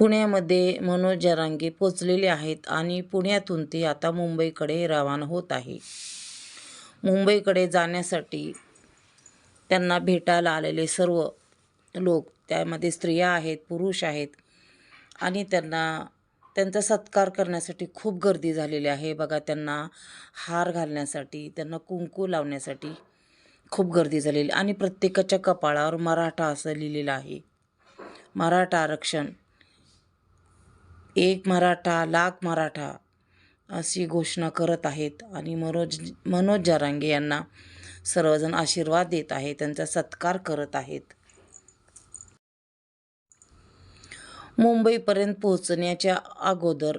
पुण्यामध्ये मनोज जरांगे पोचलेले आहेत आणि पुण्यातून ते आता मुंबईकडे रवाना होत आहे. मुंबईकडे जाण्यासाठी त्यांना भेटायला आलेले सर्व लोक त्यामध्ये स्त्रिया आहेत पुरुष आहेत आणि त्यांना त्यांचा सत्कार करण्यासाठी खूप गर्दी झालेली आहे. बघा त्यांना हार घालण्यासाठी त्यांना कुंकू लावण्यासाठी खूप गर्दी झालेली आणि प्रत्येकाच्या कपाळावर मराठा असं लिहिलेलं आहे. मराठा आरक्षण एक मराठा लाख मराठा अशी घोषणा करत आहेत आणि मनोज मनोज जरांगे यांना सर्वजण आशीर्वाद देत आहेत त्यांचा सत्कार करत आहेत. मुंबईपर्यंत पोहोचण्याच्या अगोदर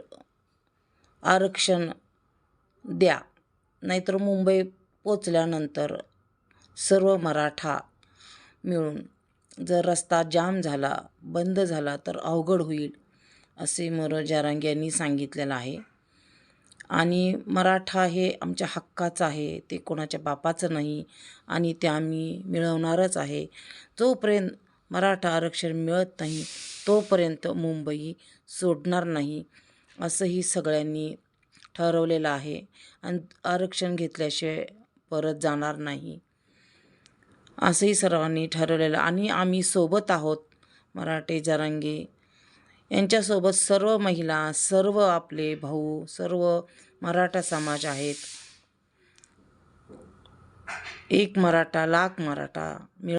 आरक्षण द्या नाहीतर मुंबई पोचल्यानंतर सर्व मराठा मिळून जर रस्ता जाम झाला बंद झाला तर अवघड होईल. असे मनोज जारांगे यांनी सांगितलेलं आहे. आणि मराठा हे आमच्या हक्काचं आहे ते कोणाच्या बापाचं नाही आणि ते आम्ही मिळवणारच आहे. जोपर्यंत मराठा आरक्षण मिळत नाही तोपर्यंत मुंबई सोडणार नाही असंही सगळ्यांनी ठरवलेलं आहे. आणि आरक्षण घेतल्याशिवाय परत जाणार नाही असंही सर्वांनी ठरवलेलं. आणि आम्ही सोबत आहोत मराठे जरांगे यांच्यासोबत सर्व महिला सर्व आपले भाऊ सर्व मराठा समाज आहेत. एक मराठा लाख मराठा मिळ